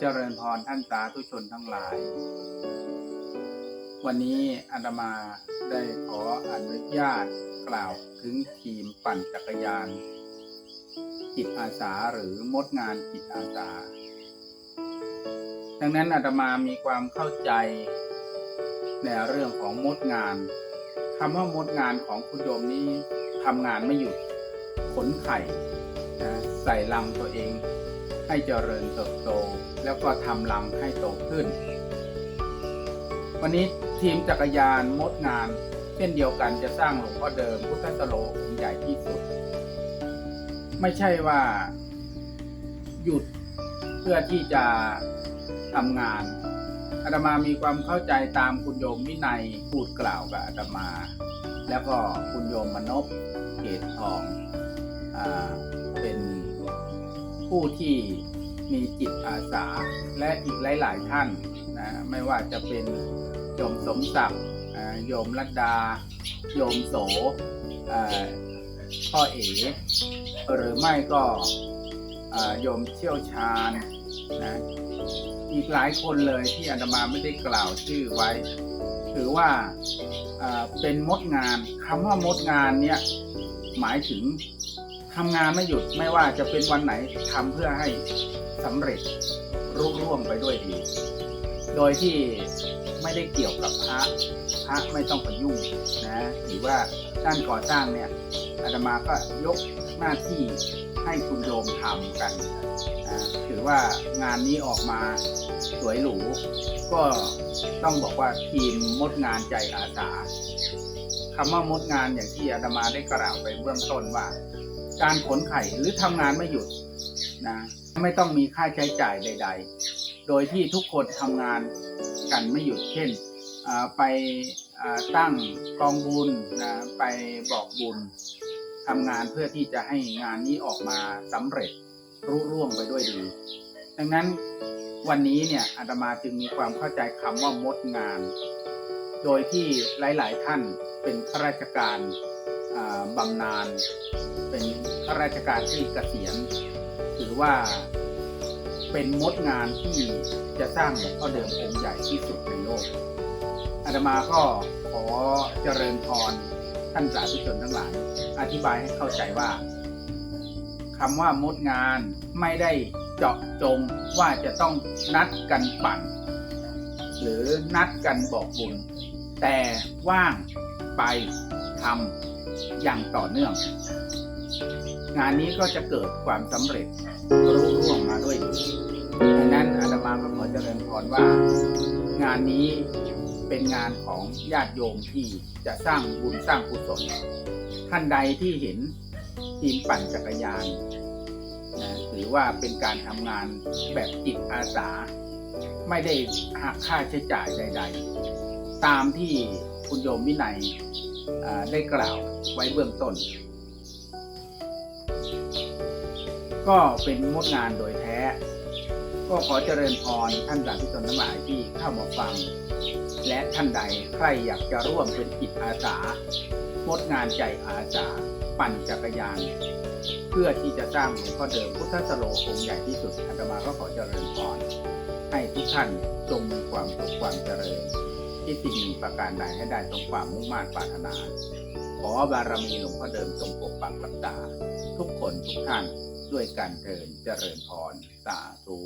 เจริญพรท่านสาธุชนทั้งหลาย วันนี้อาตมาได้ขออนุญาตกล่าวถึงทีมปั่นจักรยาน จิตอาสาหรือมดงานจิตอาสา ดังนั้นอาตมามีความเข้าใจในเรื่องของมดงานคำว่ามดงานของคุณโยมนี้ทำงานไม่หยุดขนไข่นะใส่ลังตัวเอง ให้เจริญเติบโต แล้วก็ทำรังให้โตขึ้น วันนี้ทีมจักรยานมดงานเช่นเดียวกันจะสร้างหลวงพ่อเดิมพุทธสโลองค์ใหญ่ที่สุด ไม่ใช่ว่าหยุดเพื่อที่จะทำงานอาตมามีความเข้าใจตามคุณโยมวินัยพูดกล่าวกับอาตมา แล้วก็คุณโยมมนพเกตทองอาเป็น ผู้ที่มีจิตอาสาและอีกหลาย ๆ ท่านนะไม่ว่าจะเป็นโยมสมศักดิ์โยมรัตดา โยมโสพ่อเอ๋หรือไม่ก็โยมเชี่ยวชาญนะอีกหลายคนเลยที่อาตมาไม่ได้กล่าวชื่อไว้ ถือว่าอ่าเป็นมดงานคำว่ามดงานเนี่ยหมายถึง ทำงานไม่หยุดไม่ว่าจะเป็นวันไหนทำเพื่อให้สำเร็จรุ่ร่วงไปด้วยดี โดยที่ไม่ได้เกี่ยวกับพระพระไม่ต้องไปยุ่งนะถือว่าด้านก่อสร้างเนี่ยอาตมาก็ยกหน้าที่ให้คุณโยมทำกันนะถือว่างานนี้ออกมาสวยหรู ก็ต้องบอกว่าทีมมดงานใจอาสาคำว่ามดงานอย่างที่อาตมาได้กล่าวไปเบื้องต้นว่า การขนไข่หรือทำงานไม่หยุดนะไม่ต้องมีค่าใช้จ่ายใด ๆ โดยที่ทุกคนทำงานกันไม่หยุดเช่นไปตั้งกองบุญนะไปบอกบุญทำงานเพื่อที่จะให้งานนี้ออกมาสำเร็จรุ่ร่วงไปด้วยดี ดังนั้นวันนี้เนี่ยอาตมาจึงมีความเข้าใจคำว่ามดงาน โดยที่หลาย ๆ ท่านเป็นข้าราชการ บำนาญเป็นข้าราชการที่เกษียณถือว่าเป็นมดงานที่จะสร้างหลวงพ่อเดิมองค์ใหญ่ที่สุดในโลกอาตมาก็ขอเจริญพรท่านสาธุชนทั้งหลายอธิบายให้เข้าใจว่าคำว่ามดงานไม่ได้เจาะจงว่าจะต้องนัดกันปั่น หรือนัดกันบอกบุญ แต่ว่างไปทำ อย่างต่อเนื่อง งานนี้ก็จะเกิดความสำเร็จรุ่ร่วงมาด้วยดีดังนั้นอาตมาก็ขอเจริญพรว่า งานนี้เป็นงานของญาติโยมที่จะสร้างบุญสร้างกุศลท่านใดที่เห็นทีมปั่นจักรยานนะถือว่าเป็นการทำงานแบบจิตอาสา ไม่ได้หักค่าใช้จ่ายใด ๆ ตามที่คุณโยมวินัย ได้กล่าวไว้เบื้องต้น ก็เป็นมดงานโดยแท้ ก็ขอเจริญพรท่านสาธุชนทั้งหลายที่เข้ามาฟัง และท่านใดใครอยากจะร่วมเป็นจิตอาสามดงานใจอาสาปั่นจักรยาน เพื่อที่จะสร้างหลวงพ่อเดิมพุทธสโลองค์ใหญ่ที่สุดอาตมาก็ขอเจริญพรให้ทุกท่านจงมีความสุขความเจริญ ที่สิ่งหนึ่งประการใดให้ได้สมความมุ่งมั่นปรารถนา ขอบารมีหลวงพ่อเดิมจงปกปักรักษา ทุกคนทุกท่านด้วยการเดินเจริญพรสาธุ